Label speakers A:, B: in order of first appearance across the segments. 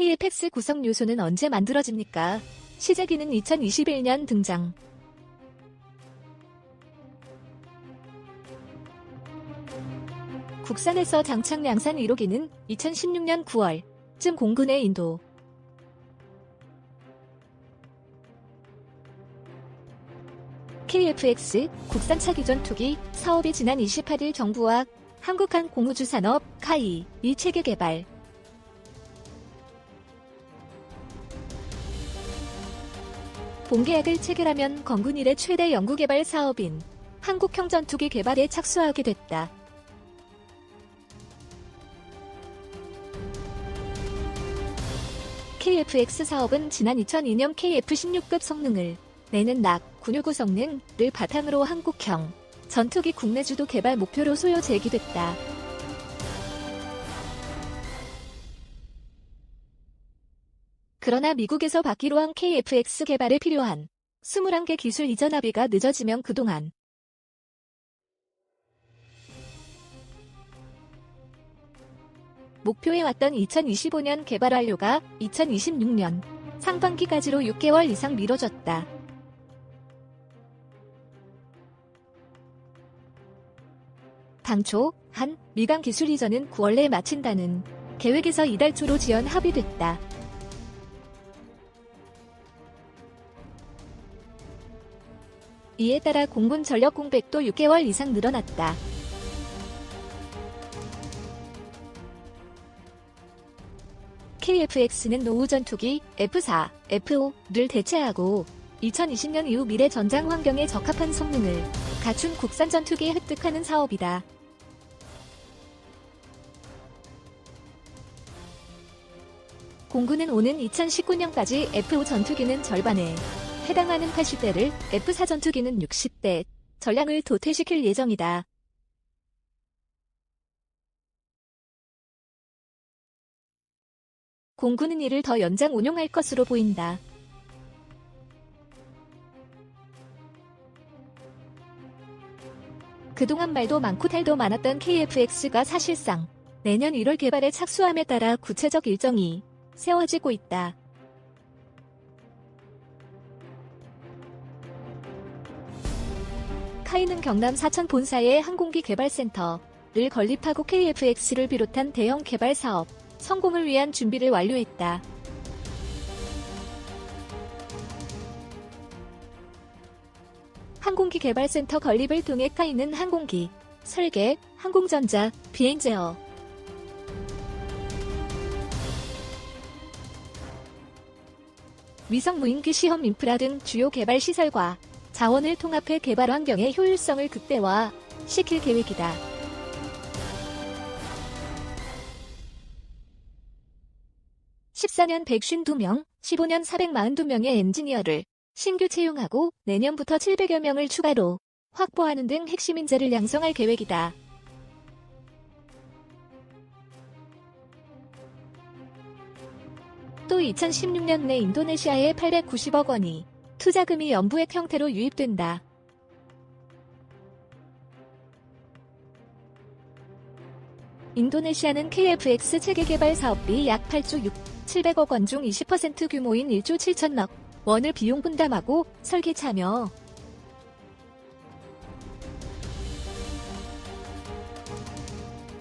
A: KFX 구성 요소는 언제 만들어집니까? 시제기는 2021년 등장. 국산에서 장착 양산 1호기는 2016년 9월쯤 공군의 인도. KFX 국산 차기 전 투기 사업이 지난 28일 정부와 한국항공우주산업 카이 이 체계 개발 본계약을 체결하면 건군 이래 최대 연구개발 사업인 한국형 전투기 개발에 착수하게 됐다. KFX 사업은 지난 2002년 KF-16급 성능을 내는 낙, 969 성능을 바탕으로 한국형 전투기 국내 주도 개발 목표로 소요 제기됐다. 그러나 미국에서 받기로 한 KFX 개발에 필요한 21개 기술 이전 합의가 늦어지면 그동안 목표해 왔던 2025년 개발 완료가 2026년 상반기까지로 6개월 이상 미뤄졌다. 당초 한 미강 기술 이전은 9월 내에 마친다는 계획에서 이달 초로 지연 합의됐다. 이에 따라 공군 전력 공백도 6개월 이상 늘어났다. KFX는 노후 전투기 F4, F5를 대체하고 2020년 이후 미래 전장 환경에 적합한 성능을 갖춘 국산 전투기에 획득하는 사업이다. 공군은 오는 2019년까지 F5 전투기는 절반에 해당하는 80대를 F4 전투기는 60대 전량을 도태시킬 예정이다. 공군은 이를 더 연장 운용할 것으로 보인다. 그동안 말도 많고 탈도 많았던 KFX가 사실상 내년 1월 개발에 착수함에 따라 구체적 일정이 세워지고 있다. 카이는 경남 사천 본사의 항공기 개발센터를 건립하고 KFX를 비롯한 대형 개발 사업 성공을 위한 준비를 완료했다. 항공기 개발센터 건립을 통해 카이는 항공기, 설계, 항공전자, 비행 제어, 위성 무인기 시험 인프라 등 주요 개발 시설과 자원을 통합해 개발 환경의 효율성을 극대화 시킬 계획이다. (14년 152명) (15년 442명의 엔지니어를) 신규 채용하고 내년부터 700여 명을 추가로 확보하는 등 핵심 인재를 양성할 계획이다. 또 2016년 내 인도네시아에 890억 원이 투자금이 연부액 형태로 유입된다. 인도네시아는 KFX 체계 개발 사업비 약 8조 6, 700억 원 중 20% 규모인 1조 7천억 원을 비용 분담하고 설계 참여,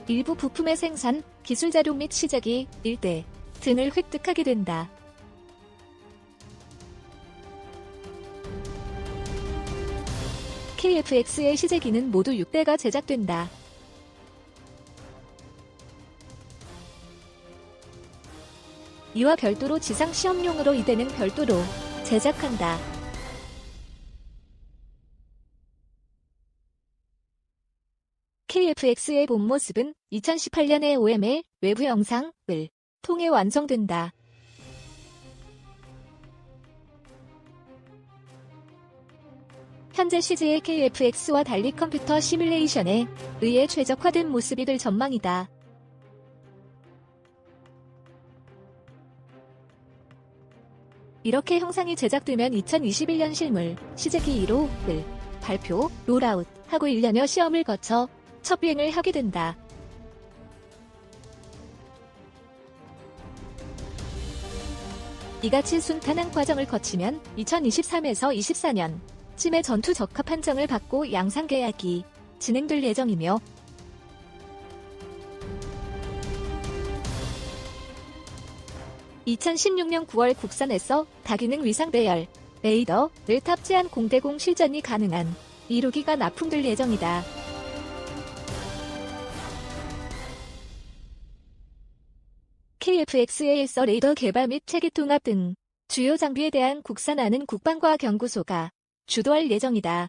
A: 일부 부품의 생산, 기술 자료 및 시작이 일대 등을 획득하게 된다. KFX의 시제기는 모두 6대가 제작된다. 이와 별도로 지상 시험용으로 이대는 별도로 제작한다. KFX의 본 모습은 2018년의 OML 외부 영상을 통해 완성된다. 현재 CG의 KFX와 달리 컴퓨터 시뮬레이션에 의해 최적화된 모습이 될 전망이다. 이렇게 형상이 제작되면 2021년 실물 시제기 1호를 발표, 롤아웃 하고 1년여 시험을 거쳐 첫 비행을 하게 된다. 이같이 순탄한 과정을 거치면 2023에서 24년 쯤에 전투 적합 판정을 받고 양상 계약이 진행될 예정이며 2016년 9월 국산에서 다기능 위상 배열 레이더를 탑재한 공대공 실전이 가능한 1호기가 납품될 예정이다. KFXA에서 레이더 개발 및 체계 통합 등 주요 장비에 대한 국산화는 국방과학연구소가 주도할 예정이다.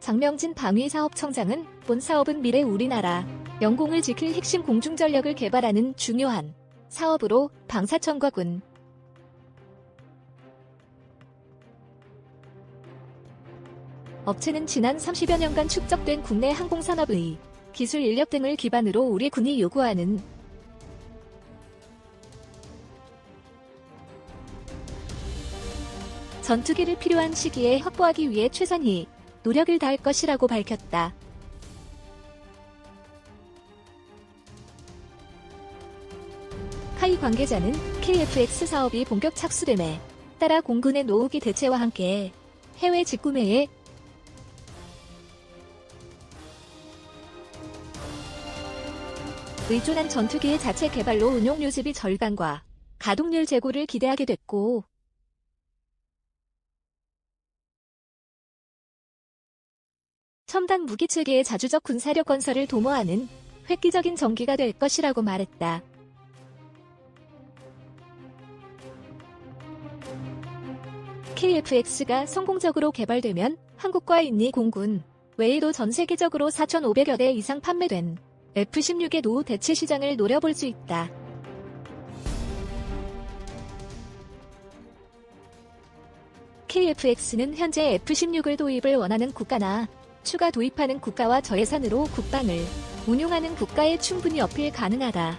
A: 장명진 방위사업청장은 본 사업은 미래 우리나라 영공을 지킬 핵심 공중전력을 개발하는 중요한 사업으로 방사청과 군 업체는 지난 30여 년간 축적된 국내 항공산업의 기술 인력 등을 기반으로 우리 군이 요구하는 전투기를 필요한 시기에 확보하기 위해 최선희 노력을 다할 것이라고 밝혔다. 카이 관계자는 KFX 사업이 본격 착수됨에 따라 공군의 노후기 대체와 함께 해외 직구매에 의존한 전투기의 자체 개발로 운용 요집이 절감과 가동률 제고를 기대하게 됐고 첨단 무기 체계의 자주적 군사력 건설을 도모하는 획기적인 전기가 될 것이라고 말했다. KFX가 성공적으로 개발되면 한국과 인니 공군 외에도 전 세계적으로 4,500여 대 이상 판매된 F-16의 노후 대체 시장을 노려볼 수 있다. KFX는 현재 F-16을 도입을 원하는 국가나 추가 도입하는 국가와 저예산으로 국방을 운용하는 국가에 충분히 어필 가능하다.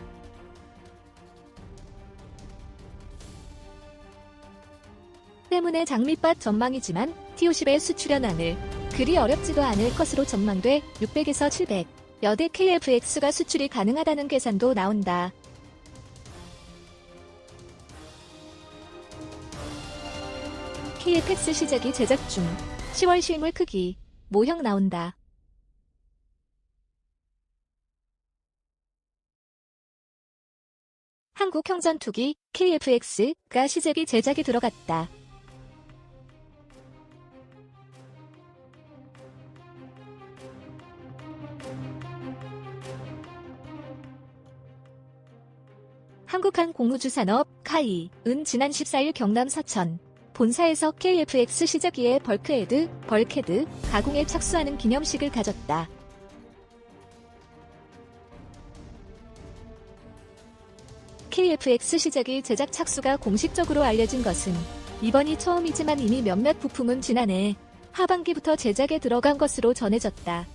A: 때문에 장밋밭 전망이지만 T-50의 수출 현황을 그리 어렵지도 않을 것으로 전망돼 600에서 700 여대 KFX가 수출이 가능하다는 계산도 나온다. KFX 시작이 제작 중 10월 실물 크기 모형 나온다. 한국 형전투기 KFX가 시작이 제작이 들어갔다. 한국항공우주산업 카이은 지난 14일 경남 사천 본사에서 KFX 시작기의 벌크헤드, 벌캐드 가공에 착수하는 기념식을 가졌다. KFX 시작이 제작 착수가 공식적으로 알려진 것은 이번이 처음이지만 이미 몇몇 부품은 지난해 하반기부터 제작에 들어간 것으로 전해졌다.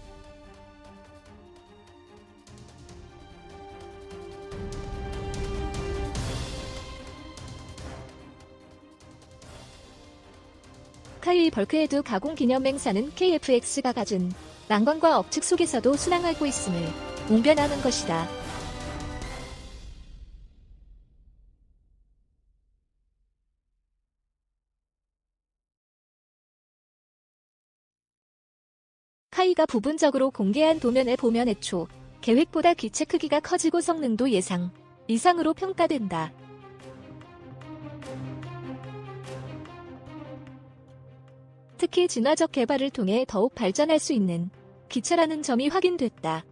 A: 카이 벌크헤드 가공 기념 행사는 KFX가 가진 난관과 억측 속에서도 순항하고 있음을 웅변하는 것이다. 카이가 부분적으로 공개한 도면에 보면 애초 계획보다 기체 크기가 커지고 성능도 예상 이상으로 평가된다. 특히 진화적 개발을 통해 더욱 발전할 수 있는 기체라는 점이 확인됐다.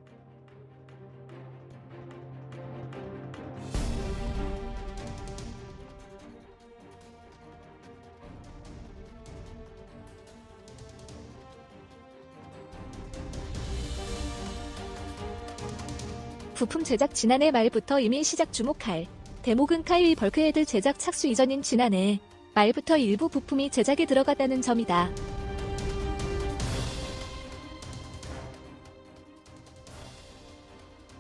A: 부품 제작 지난해 말부터 이미 시작 주목할 대목은 카이 벌크헤드 제작 착수 이전인 지난해 말부터 일부 부품이 제작에 들어갔다는 점이다.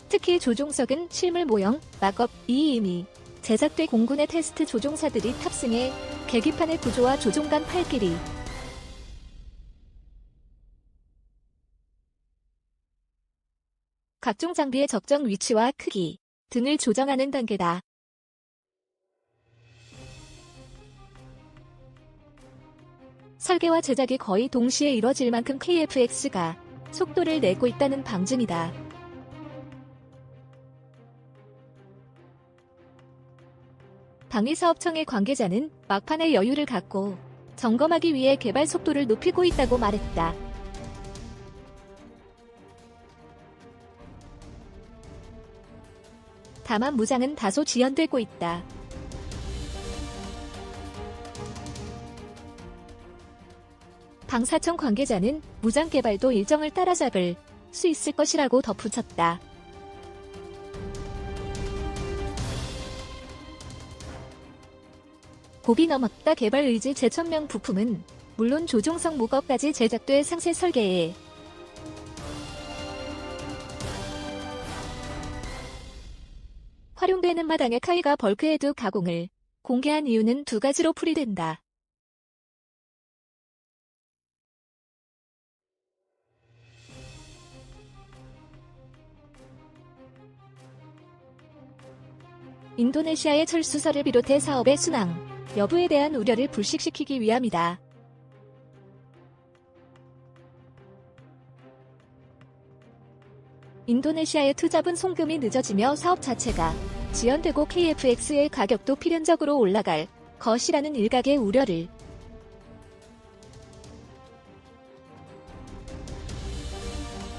A: 특히 조종석은 실물 모형, 막업, 이 이미 제작돼 공군의 테스트 조종사들이 탑승해 계기판의 구조와 조종간 팔길이 각종 장비의 적정 위치와 크기 등을 조정하는 단계다. 설계와 제작이 거의 동시에 이뤄질 만큼 KFX가 속도를 내고 있다는 방증이다. 방위사업청의 관계자는 막판에 여유를 갖고 점검하기 위해 개발 속도를 높이고 있다고 말했다. 다만 무장은 다소 지연되고 있다. 방사청 관계자는 무장 개발도 일정을 따라잡을 수 있을 것이라고 덧붙였다. 고비 넘었다 개발 의지 제천명 부품은 물론 조종석 무거까지 제작돼 상세 설계에 활용되는 마당의 카이가 벌크헤드 가공을 공개한 이유는 두 가지로 풀이된다. 인도네시아의 철수설을 비롯해 사업의 순항, 여부에 대한 우려를 불식시키기 위함이다. 인도네시아의 투자분 송금이 늦어지며 사업 자체가 지연되고 KFX의 가격도 필연적으로 올라갈 것이라는 일각의 우려를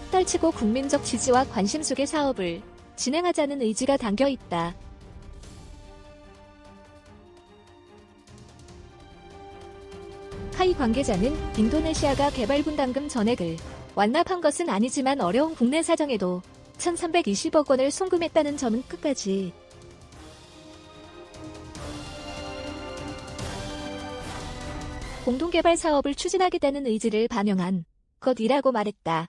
A: 떨치고 국민적 지지와 관심 속의 사업을 진행하자는 의지가 담겨 있다. 카이 관계자는 인도네시아가 개발 분담금 전액을 완납한 것은 아니지만 어려운 국내 사정에도 1320억 원을 송금했다는 점은 끝까지 공동개발 사업을 추진하겠다는 의지를 반영한 것이라고 말했다.